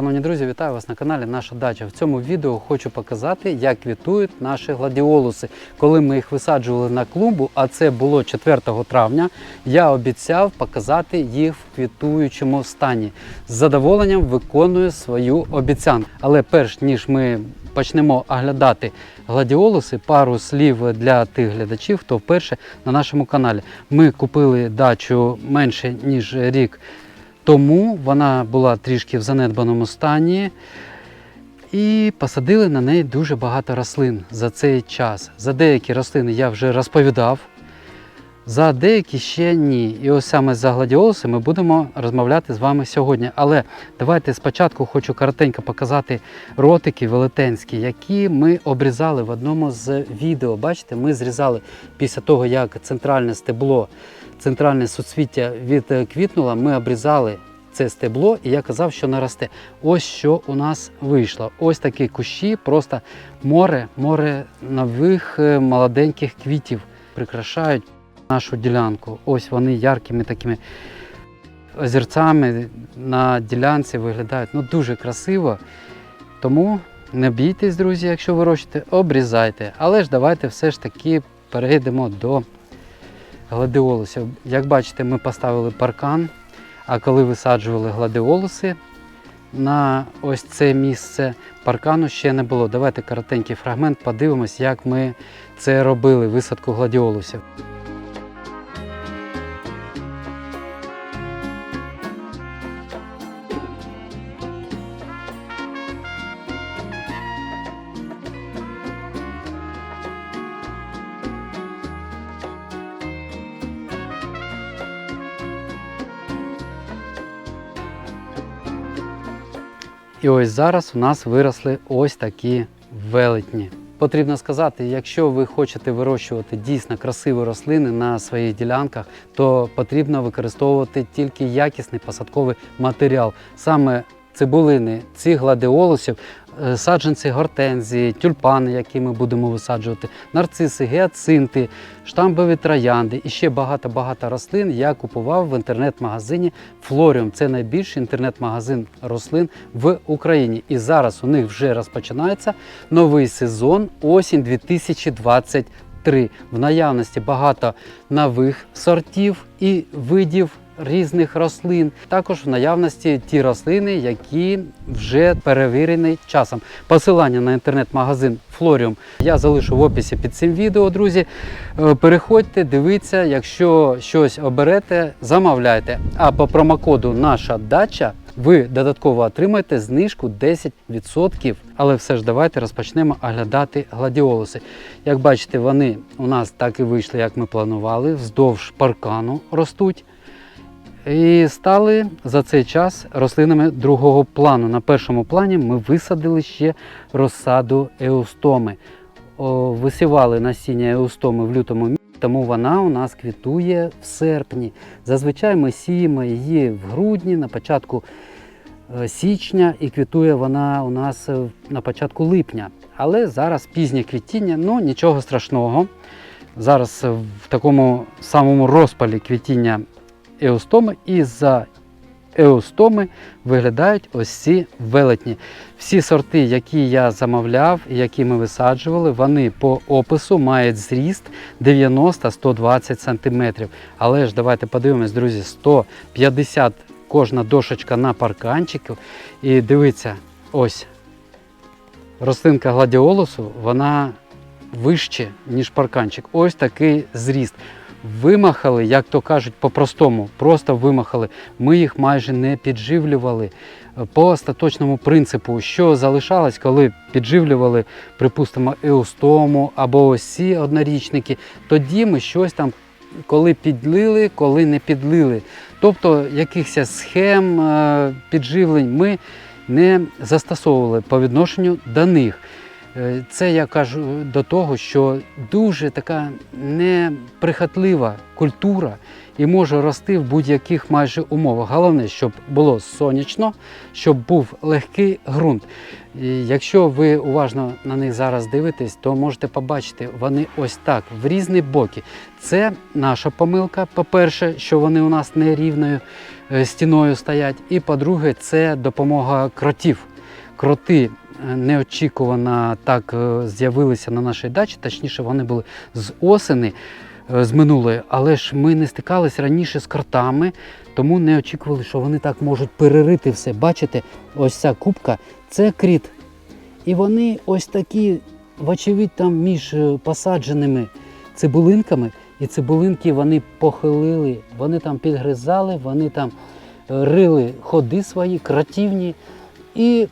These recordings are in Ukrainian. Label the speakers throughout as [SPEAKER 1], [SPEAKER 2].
[SPEAKER 1] Шановні друзі, вітаю вас на каналі Наша Дача. В цьому відео хочу показати, як квітують наші гладіолуси. Коли ми їх висаджували на клумбу, а це було 4 травня, я обіцяв показати їх в квітуючому стані. З задоволенням виконую свою обіцянку. Але перш ніж ми почнемо оглядати гладіолуси, пару слів для тих глядачів, хто вперше на нашому каналі. Ми купили дачу менше ніж рік тому вона була трішки в занедбаному стані. І посадили на неї дуже багато рослин за цей час. За деякі рослини я вже розповідав, за деякі ще ні. І ось саме за гладіолуси ми будемо розмовляти з вами сьогодні. Але давайте спочатку хочу коротенько показати ротики велетенські, які ми обрізали в одному з відео. Бачите, ми зрізали після того, як центральне стебло центральне суцвіття відквітнуло, ми обрізали це стебло, і я казав, що наросте. Ось що у нас вийшло. Ось такі кущі, просто море, море нових е, молоденьких квітів прикрашають нашу ділянку. Ось вони яркими такими озерцями на ділянці виглядають ну, дуже красиво. Тому не бійтесь, друзі, якщо вирощуєте, обрізайте. Але ж давайте все ж таки перейдемо до гладіолусів. Як бачите, ми поставили паркан, а коли висаджували гладіолуси на ось це місце, паркану ще не було. Давайте коротенький фрагмент, подивимось, як ми це робили, висадку гладіолусів. І ось зараз у нас виросли ось такі велетні. Потрібно сказати, якщо ви хочете вирощувати дійсно красиві рослини на своїх ділянках, то потрібно використовувати тільки якісний посадковий матеріал. Саме цибулини, цих гладіолусів, е, саджанці гортензії, тюльпани, які ми будемо висаджувати, нарциси, гіацинти, штамбові троянди і ще багато-багато рослин я купував в інтернет-магазині Флоріум. Це найбільший інтернет-магазин рослин в Україні. І зараз у них вже розпочинається новий сезон осінь 2023. В наявності багато нових сортів і видів різних рослин. Також в наявності ті рослини, які вже перевірені часом. Посилання на інтернет-магазин Флоріум я залишу в описі під цим відео, друзі. Е, Переходьте, дивіться, якщо щось оберете, замовляйте. А по промокоду Наша дача ви додатково отримаєте знижку 10%. Але все ж давайте розпочнемо оглядати гладіолуси. Як бачите, вони у нас так і вийшли, як ми планували, вздовж паркану ростуть. І стали за цей час рослинами другого плану. На першому плані ми висадили ще розсаду еустоми. Висівали насіння еустоми в лютому місяці, тому вона у нас квітує в серпні. Зазвичай ми сіємо її в грудні, на початку е, січня, і квітує вона у нас е, на початку липня. Але зараз пізнє квітіння, ну нічого страшного. Зараз в такому самому розпалі квітіння еустоми, і за еустоми виглядають ось ці велетні. Всі сорти, які я замовляв які ми висаджували, вони по опису мають зріст 90-120 см. Але ж давайте подивимось, друзі, 150 кожна дошечка на парканчику. І дивіться, ось рослинка гладіолусу, вона вище, ніж парканчик. Ось такий зріст. Вимахали, як то кажуть, по-простому, просто вимахали. Ми їх майже не підживлювали по остаточному принципу, що залишалось, коли підживлювали, припустимо, еустому або ось ці однорічники. Тоді ми щось там, коли підлили, коли не підлили. Тобто якихось схем е, підживлень ми не застосовували по відношенню до них. Е, Це я кажу до того, що дуже така неприхотлива культура і може рости в будь-яких майже умовах. Головне, щоб було сонячно, щоб був легкий ґрунт. І якщо ви уважно на них зараз дивитесь, то можете побачити, вони ось так в різні боки. Це наша помилка. По-перше, що вони у нас не рівною е, стіною стоять. І по-друге, це допомога кротів. Кроти неочікувано так е, з'явилися на нашій дачі, точніше, вони були з осени е, з минулої, але ж ми не стикалися раніше з кротами, тому не очікували, що вони так можуть перерити все. Бачите, ось ця кубка це кріт. І вони ось такі, вочевидь, там між е, посадженими цибулинками, і цибулинки вони похилили, вони там підгризали, вони там рили ходи свої, кратівні. І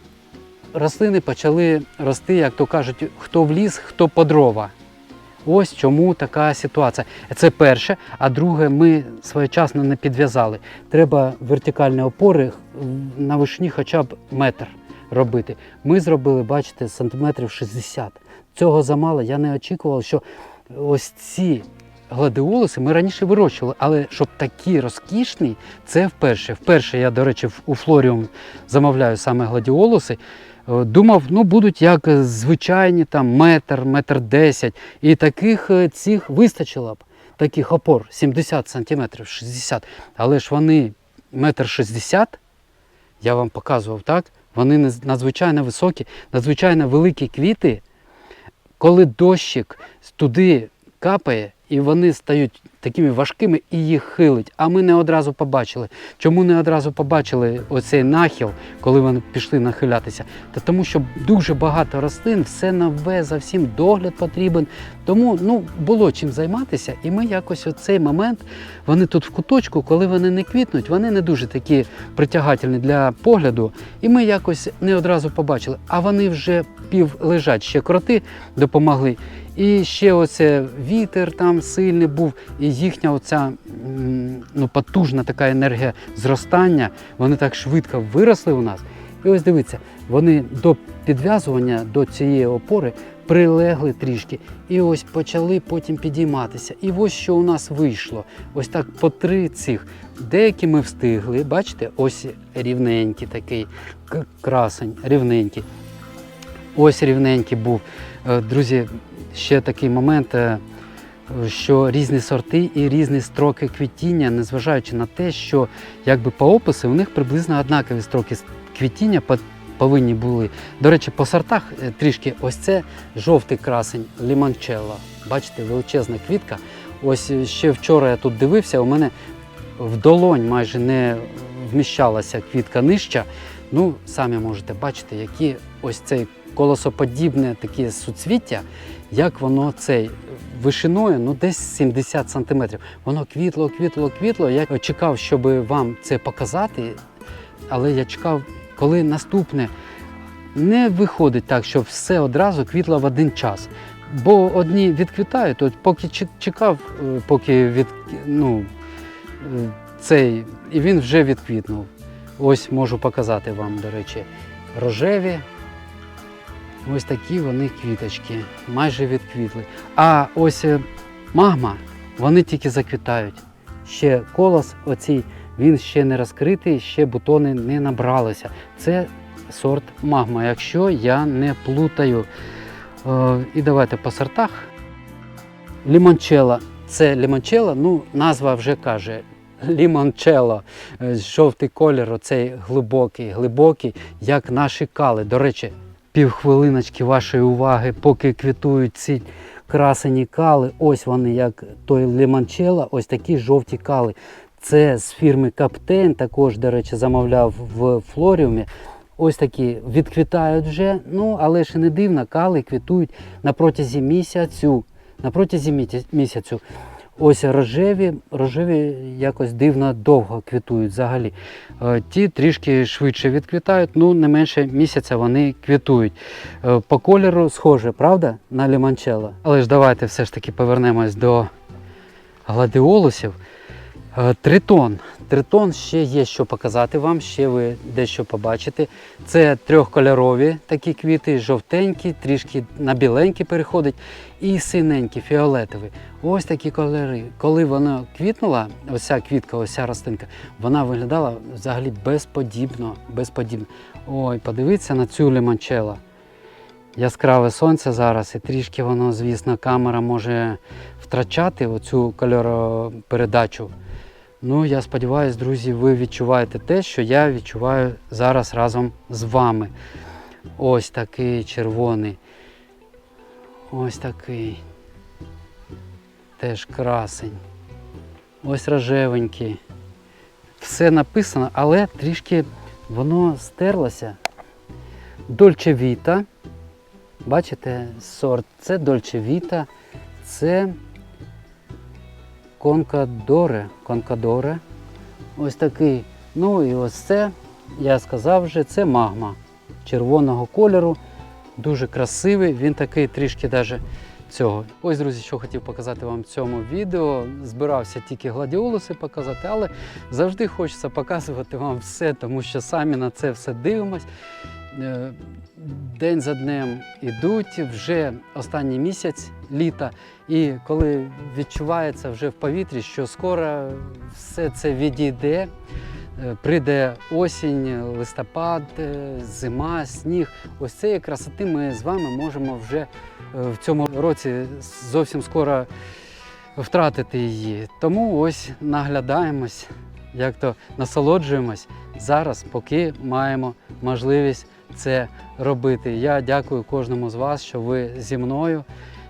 [SPEAKER 1] рослини почали рости, як то кажуть, хто в ліс, хто по дрова. Ось чому така ситуація. Це перше. А друге, ми своєчасно не підв'язали. Треба вертикальні опори на вишні хоча б метр робити. Ми зробили, бачите, сантиметрів 60. Цього замало. Я не очікував, що ось ці гладіолуси ми раніше вирощували, але щоб такі розкішні, це вперше. Вперше я, до речі, у Флоріум замовляю саме гладіолуси. Е, Думав, ну будуть як звичайні там метр, метр десять. І таких е, цих вистачило б. Таких опор 70 сантиметрів, 60. Але ж вони метр 60, я вам показував так. Вони надзвичайно високі, надзвичайно великі квіти. Коли дощик туди капає, і вони стають такими важкими і їх хилить. А ми не одразу побачили. Чому не одразу побачили оцей нахил, коли вони пішли нахилятися? Та тому, що дуже багато рослин, все нове, за всім догляд потрібен. Тому ну, було чим займатися, і ми якось у цей момент, вони тут в куточку, коли вони не квітнуть, вони не дуже такі притягательні для погляду. І ми якось не одразу побачили. А вони вже пів лежать, ще кроти допомогли. І ще оце вітер там сильний був, і їхня оця ну, потужна така енергія зростання, вони так швидко виросли у нас. І ось дивіться, вони до підв'язування до цієї опори прилегли трішки, і ось почали потім підійматися. І ось що у нас вийшло. Ось так по три цих. Деякі ми встигли, бачите, ось рівненький такий красень, рівненький. Ось рівненький був. Е, Друзі, ще такий момент, е, що різні сорти і різні строки квітіння, незважаючи на те, що якби по опису у них приблизно однакові строки квітіння повинні були. До речі, по сортах е, трішки ось це жовтий красень ліманчелло. Бачите, величезна квітка. Ось ще вчора я тут дивився, у мене в долонь майже не вміщалася квітка нижча. Ну, самі можете бачити, які ось цей колосоподібне таке суцвіття, як воно цей вишиною, ну десь 70 сантиметрів. Воно квітло, квітло, квітло. Я чекав, щоб вам це показати, але я чекав, коли наступне не виходить так, щоб все одразу квітло в один час. Бо одні відквітають, от поки чекав, е, поки від, ну, е, цей, і він вже відквітнув. Ось можу показати вам, до речі, рожеві. Ось такі вони квіточки, майже відквітли. А ось е, магма, вони тільки заквітають. Ще колос, оцій, він ще не розкритий, ще бутони не набралися. Це сорт магма, якщо я не плутаю. Е, і давайте по сортах. Лімончело. Це лімончело, ну, назва вже каже. Лімончело, Е, жовтий колір, оцей глибокий, глибокий, як наші кали. До речі, півхвилиночки вашої уваги, поки квітують ці красені кали. Ось вони, як той лімончело, ось такі жовті кали. Це з фірми Каптейн, також, до речі, замовляв в Флоріумі. Ось такі відквітають вже, ну але і не дивно, кали квітують на протязі місяцю. На протязі місяцю. Ось рожеві, рожеві якось дивно довго квітують взагалі. Е, Ті трішки швидше відквітають, ну не менше місяця вони квітують. Е, По кольору схоже, правда, на лімончелло. Але ж давайте все ж таки повернемось до гладіолусів. Е, Тритон. Тритон ще є що показати вам, ще ви дещо побачите. Це трьохкольорові такі квіти, жовтенькі, трішки на біленькі переходить, і синенькі, фіолетові. Ось такі кольори. Коли вона квітнула, ось ця квітка, ось ця рослинка, вона виглядала взагалі безподібно. безподібно. Ой, подивіться на цю лимончело. Яскраве сонце зараз, і трішки воно, звісно, камера може втрачати оцю кольоропередачу. Ну, я сподіваюся, друзі, ви відчуваєте те, що я відчуваю зараз разом з вами. Ось такий червоний. Ось такий. Теж красень. Ось рожевенький. Все написано, але трішки воно стерлося. Дольче Віта. Бачите, сорт. Це Дольче Віта, це Конкадоре. Конкадоре. Ось такий. Ну і ось це, я сказав вже, це магма червоного кольору. Дуже красивий. Він такий трішки даже цього. Ось, друзі, що хотів показати вам в цьому відео. Збирався тільки гладіолуси показати, але завжди хочеться показувати вам все, тому що самі на це все дивимось. Е, День за днем ідуть вже останній місяць літа, і коли відчувається вже в повітрі, що скоро все це відійде, е, прийде осінь, листопад, е, зима, сніг. Ось цієї красоти ми з вами можемо вже в цьому році зовсім скоро втратити її. Тому ось наглядаємось, як то насолоджуємось зараз, поки маємо можливість це робити. Я дякую кожному з вас, що ви зі мною,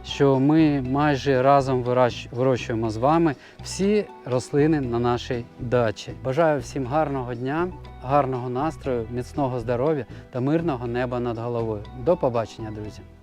[SPEAKER 1] що ми майже разом вирощуємо з вами всі рослини на нашій дачі. Бажаю всім гарного дня, гарного настрою, міцного здоров'я та мирного неба над головою. До побачення, друзі!